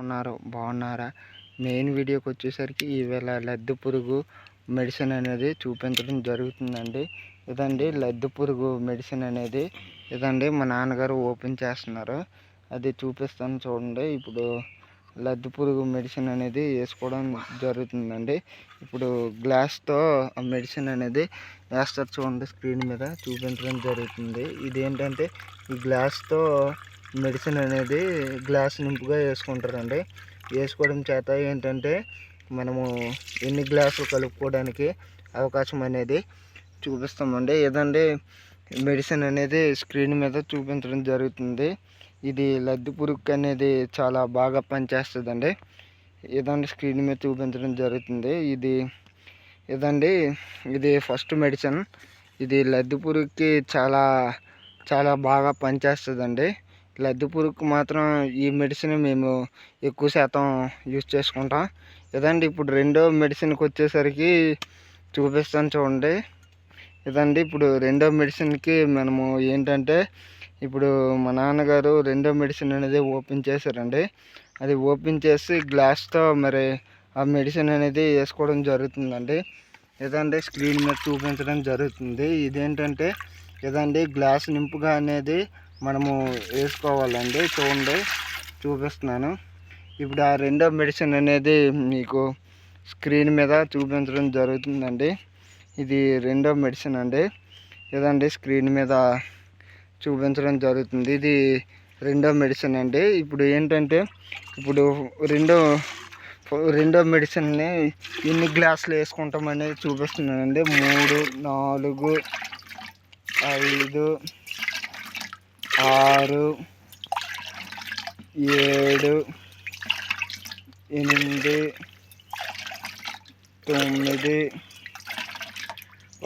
ఉన్నారు బాగున్నారా? మెయిన్ వీడియోకి వచ్చేసరికి ఈవేళ లద్దె పురుగు మెడిసిన్ అనేది చూపించడం జరుగుతుందండి. ఇదండి లద్దె పురుగు మెడిసిన్ అనేది. ఇదండి మా నాన్నగారు ఓపెన్ చేస్తున్నారు. అది చూపిస్తాను చూడండి. ఇప్పుడు లద్దె పురుగు మెడిసిన్ అనేది వేసుకోవడం జరుగుతుందండి. ఇప్పుడు గ్లాస్తో ఆ మెడిసిన్ అనేది వేస్తారు చూడండి స్క్రీన్ మీద. చూపించడం జరుగుతుంది. ఇది ఏంటంటే ఈ గ్లాస్తో మెడిసిన్ అనేది గ్లాస్ నింపుగా వేసుకుంటారండి. వేసుకోవడం చేత ఏంటంటే మనము ఎన్ని గ్లాసులు కలుపుకోవడానికి అవకాశం అనేది చూపిస్తామండి. ఏదండి మెడిసిన్ అనేది స్క్రీన్ మీద చూపించడం జరుగుతుంది. ఇది లద్ది పురుగు అనేది చాలా బాగా పనిచేస్తుందండి. ఏదండి స్క్రీన్ మీద చూపించడం జరుగుతుంది. ఇది ఇదండి ఇది ఫస్ట్ మెడిసిన్. ఇది లద్ది పురుగుకి చాలా చాలా బాగా పనిచేస్తుందండి. లద్దె పురుగుకు మాత్రం ఈ మెడిసిన్ మేము ఎక్కువ శాతం యూజ్ చేసుకుంటాం. ఇదండి ఇప్పుడు రెండో మెడిసిన్కి వచ్చేసరికి చూపిస్తాను చూడండి. ఇదండి ఇప్పుడు రెండో మెడిసిన్కి మనము ఏంటంటే ఇప్పుడు మా నాన్నగారు రెండో మెడిసిన్ అనేది ఓపెన్ చేశారండి. అది ఓపెన్ చేసి గ్లాస్తో మరి ఆ మెడిసిన్ అనేది వేసుకోవడం జరుగుతుందండి. ఇదండి స్క్రీన్ మీద చూపించడం జరుగుతుంది. ఇదేంటంటే ఇదండి గ్లాస్ నింపుగా అనేది మనము వేసుకోవాలండి చూడండి చూపిస్తున్నాను. ఇప్పుడు ఆ రెండో మెడిసిన్ అనేది మీకు స్క్రీన్ మీద చూపించడం జరుగుతుందండి. ఇది రెండో మెడిసిన్ అండి. ఇదండి స్క్రీన్ మీద చూపించడం జరుగుతుంది. ఇది రెండో మెడిసిన్ అండి. ఇప్పుడు ఏంటంటే ఇప్పుడు రెండో రెండో మెడిసిన్ని ఎన్ని గ్లాసులు వేసుకుంటామనేది చూపిస్తున్నానండి. మూడు నాలుగు ఐదు ఆరు ఏడు ఎనిమిది తొమ్మిది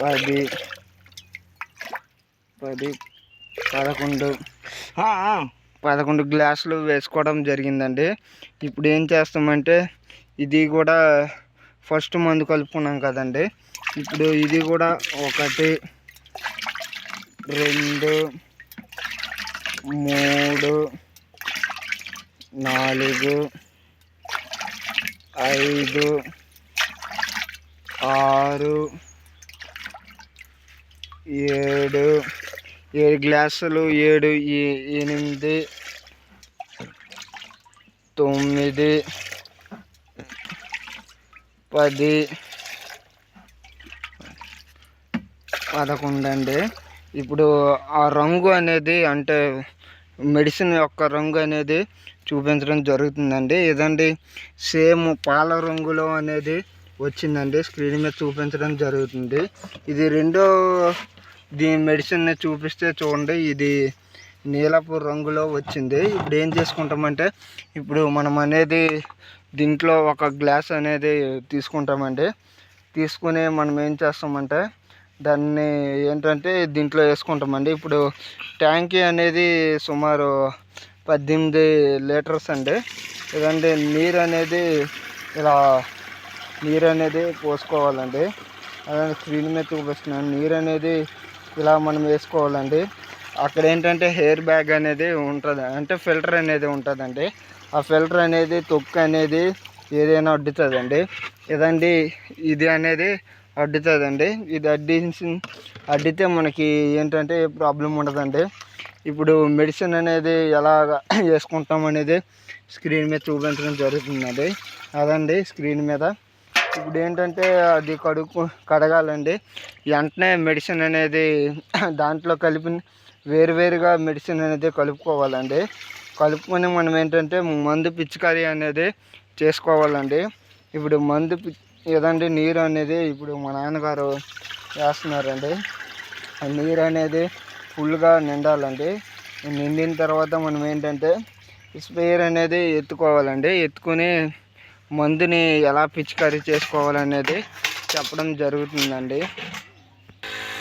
పది పది పదకొండు. పదకొండు గ్లాసులు వేసుకోవడం జరిగిందండి. ఇప్పుడు ఏం చేస్తామంటే ఇది కూడా ఫస్ట్ మందు కలుపుకున్నాం కదండి. ఇప్పుడు ఇది కూడా ఒకటి రెండు మూడు నాలుగు ఐదు ఆరు ఏడు ఏడు గ్లాసులు ఏడు ఎనిమిది తొమ్మిది పది పదకొండు అండి. ఇప్పుడు ఆ రంగు అనేది అంటే మెడిసిన్ యొక్క రంగు అనేది చూపించడం జరుగుతుందండి. ఇదండి సేమ్ పాల రంగులో అనేది వచ్చిందండి. స్క్రీన్ మీద చూపించడం జరుగుతుంది. ఇది రెండో దీని మెడిసిన్ని చూపిస్తే చూడండి. ఇది నీలపు రంగులో వచ్చింది. ఇప్పుడు ఏం చేసుకుంటామంటే ఇప్పుడు మనం అనేది దీంట్లో ఒక గ్లాస్ అనేది తీసుకుంటామండి. తీసుకుని మనం ఏం చేస్తామంటే దాన్ని ఏంటంటే దీంట్లో వేసుకుంటామండి. ఇప్పుడు ట్యాంకీ అనేది సుమారు పద్దెనిమిది లీటర్స్ అండి. ఇదండి నీరు అనేది ఇలా నీరు అనేది పోసుకోవాలండి. అదే స్క్రీన్ మీద చూపిస్తున్నాను నీరు అనేది ఇలా మనం వేసుకోవాలండి. అక్కడ ఏంటంటే హెయిర్ బ్యాగ్ అనేది ఉంటుంది. అంటే ఫిల్టర్ అనేది ఉంటుందండి. ఆ ఫిల్టర్ అనేది తొక్కు అనేది ఏదైనా అడ్డుతుందండి. ఇదండి ఇది అనేది అడ్డుతుందండి. ఇది అడ్డించి అడ్డితే మనకి ఏంటంటే ఏ ప్రాబ్లం ఉండదండి. ఇప్పుడు మెడిసిన్ అనేది ఎలా వేసుకుంటాం అనేది స్క్రీన్ మీద చూపించడం జరుగుతుందండి. అదండి స్క్రీన్ మీద. ఇప్పుడు ఏంటంటే అది కడుక్కు కడగాలండి. వెంటనే మెడిసిన్ అనేది దాంట్లో కలిపి వేరువేరుగా మెడిసిన్ అనేది కలుపుకోవాలండి. కలుపుకొని మనం ఏంటంటే మందు పిచికారీ అనేది చేసుకోవాలండి. ఇప్పుడు మందు పి ఏదండి నీరు అనేది ఇప్పుడు మా నాన్నగారు వేస్తున్నారండి. ఆ నీరు అనేది ఫుల్గా నిండాలండి. నిండిన తర్వాత మనం ఏంటంటే స్ప్రేయర్ అనేది ఎత్తుకోవాలండి. ఎత్తుకొని మందుని ఎలా పిచికారీ చేసుకోవాలనేది చెప్పడం జరుగుతుందండి.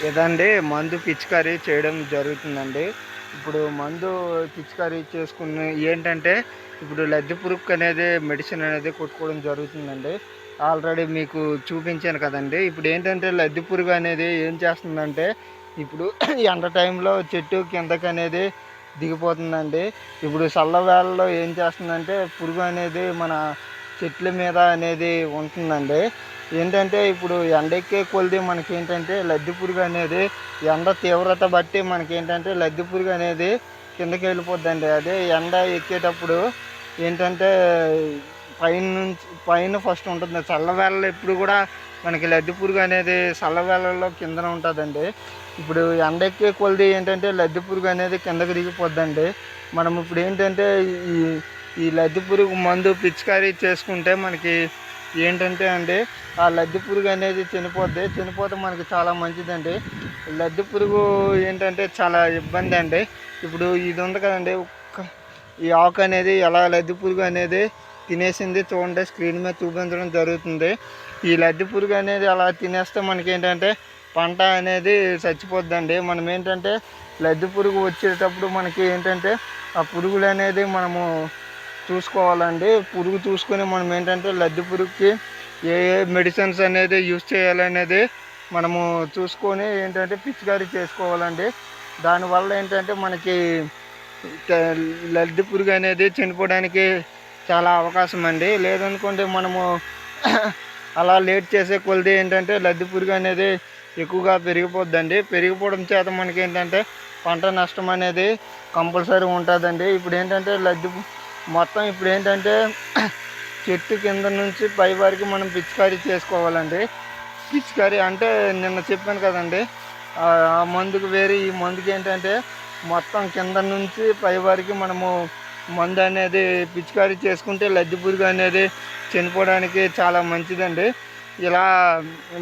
ఇదండి మందు పిచికారీ చేయడం జరుగుతుందండి. ఇప్పుడు మందు పిచికారీ చేసుకుని ఏంటంటే ఇప్పుడు లద్దె పురుగు అనేది మెడిసిన్ అనేది కొట్టుకోవడం జరుగుతుందండి. ఆల్రెడీ మీకు చూపించాను కదండి. ఇప్పుడు ఏంటంటే లద్దె పురుగు అనేది ఏం చేస్తుందంటే ఇప్పుడు ఎండ టైంలో చెట్టు కిందకి అనేది దిగిపోతుందండి. ఇప్పుడు చల్లవేళలో ఏం చేస్తుందంటే పురుగు అనేది మన చెట్ల మీద అనేది ఉంటుందండి. ఏంటంటే ఇప్పుడు ఎండ ఎక్కే కొలిది మనకి ఏంటంటే లద్దె పురుగు అనేది ఎండ తీవ్రత బట్టి మనకి ఏంటంటే లద్దె పురుగు అనేది కిందకి వెళ్ళిపోద్దండి. అదే ఎండ ఎక్కేటప్పుడు ఏంటంటే పైన నుంచి పైన ఫస్ట్ ఉంటుంది. చల్లవేళలో ఎప్పుడు కూడా మనకి లద్దె పురుగు అనేది చల్లవేళల్లో కిందన ఉంటుందండి. ఇప్పుడు ఎండ ఎక్కే కొలిది ఏంటంటే లద్దె పురుగు అనేది కిందకి దిగిపోద్దండి. మనం ఇప్పుడు ఏంటంటే ఈ ఈ లద్దె పురుగు మందు పిచికారీ చేసుకుంటే మనకి ఏంటంటే అండి ఆ లద్దె పురుగు అనేది చనిపోద్ది. చనిపోతే మనకి చాలా మంచిదండి. లద్దె పురుగు ఏంటంటే చాలా ఇబ్బంది అండి. ఇప్పుడు ఇది ఉంది కదండి ఈ ఆకు అనేది ఎలా లద్దె పురుగు అనేది తినేసింది చూడండి స్క్రీన్ మీద చూపించడం జరుగుతుంది. ఈ లద్దె పురుగు అనేది అలా తినేస్తే మనకి ఏంటంటే పంట అనేది చచ్చిపోద్దండి. మనం ఏంటంటే లద్దె పురుగు వచ్చేటప్పుడు మనకి ఏంటంటే ఆ పురుగులు అనేది మనము చూసుకోవాలండి. పురుగు చూసుకొని మనం ఏంటంటే లద్దె పురుగుకి ఏ ఏ మెడిసిన్స్ అనేది యూజ్ చేయాలనేది మనము చూసుకొని ఏంటంటే పిచికారీ చేసుకోవాలండి. దానివల్ల ఏంటంటే మనకి లద్దె పురుగు అనేది చనిపోవడానికి చాలా అవకాశం అండి. లేదనుకుంటే మనము అలా లేట్ చేసే కొలిది ఏంటంటే లద్దె పురుగు అనేది ఎక్కువగా పెరిగిపోద్దండి. పెరిగిపోవడం చేత మనకి ఏంటంటే పంట నష్టం అనేది కంపల్సరీ ఉంటుందండి. ఇప్పుడు ఏంటంటే లద్దె మొత్తం ఇప్పుడు ఏంటంటే చెట్టు కింద నుంచి పై వరకు మనం పిచికారీ చేసుకోవాలండి. పిచికారీ అంటే నిన్న చెప్పాను కదండి. ఆ మందుకు వేరే ఈ మందుకి ఏంటంటే మొత్తం కింద నుంచి పై వరకు మనము మందు అనేది పిచికారీ చేసుకుంటే లద్ది పురుగు అనేది చనిపోవడానికి చాలా మంచిదండి. ఇలా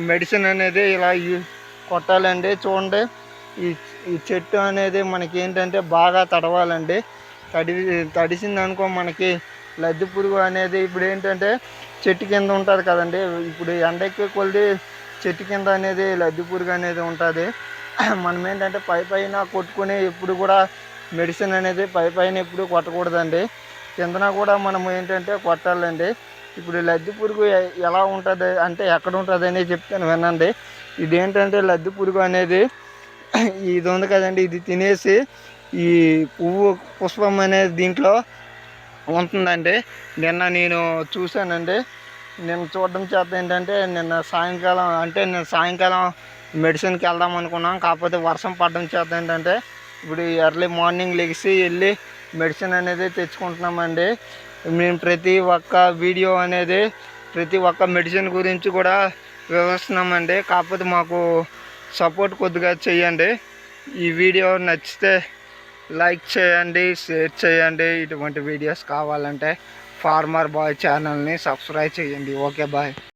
మెడిసిన్ అనేది ఇలా కొట్టాలండి. చూడండి. ఈ ఈ చెట్టు అనేది మనకి ఏంటంటే బాగా తడవాలండి. తడి తడిసింది అనుకో మనకి లద్దె పురుగు అనేది ఇప్పుడు ఏంటంటే చెట్టు కింద ఉంటుంది కదండి. ఇప్పుడు ఎండ ఎక్కువ కొలిది చెట్టు కింద అనేది లద్దె పురుగు అనేది ఉంటుంది. మనం ఏంటంటే పై పైన కొట్టుకుని ఎప్పుడు కూడా మెడిసిన్ అనేది పై పైన ఎప్పుడు కొట్టకూడదండి. కిందన కూడా మనం ఏంటంటే కొట్టాలండి. ఇప్పుడు లద్దె పురుగు ఎలా ఉంటుంది అంటే ఎక్కడ ఉంటుంది అనేది చెప్తాను వినండి. ఇది ఏంటంటే లద్దె పురుగు అనేది ఇది ఉంది కదండి. ఇది తినేసి ఈ పువ్వు పుష్పం అనేది దీంట్లో ఉంటుందండి. నిన్న నేను చూశానండి. నేను చూడడం చేత ఏంటంటే నిన్న సాయంకాలం అంటే నేను సాయంకాలం మెడిసిన్కి వెళ్దాం అనుకున్నాం. కాకపోతే వర్షం పడడం చేత ఏంటంటే ఇప్పుడు ఎర్లీ మార్నింగ్ లెగిసి వెళ్ళి మెడిసిన్ అనేది తెచ్చుకుంటున్నామండి. మేము ప్రతి ఒక్క వీడియో అనేది ప్రతి ఒక్క మెడిసిన్ గురించి కూడా వివరిస్తున్నామండి. కాకపోతే మాకు సపోర్ట్ కొద్దిగా చేయండి. ఈ వీడియో నచ్చితే లైక్ చేయండి షేర్ చేయండి. ఇటువంటి వీడియోస్ కావాలంటే ఫార్మర్ బాయ్ ఛానల్ని సబ్స్క్రైబ్ చేయండి. Okay bye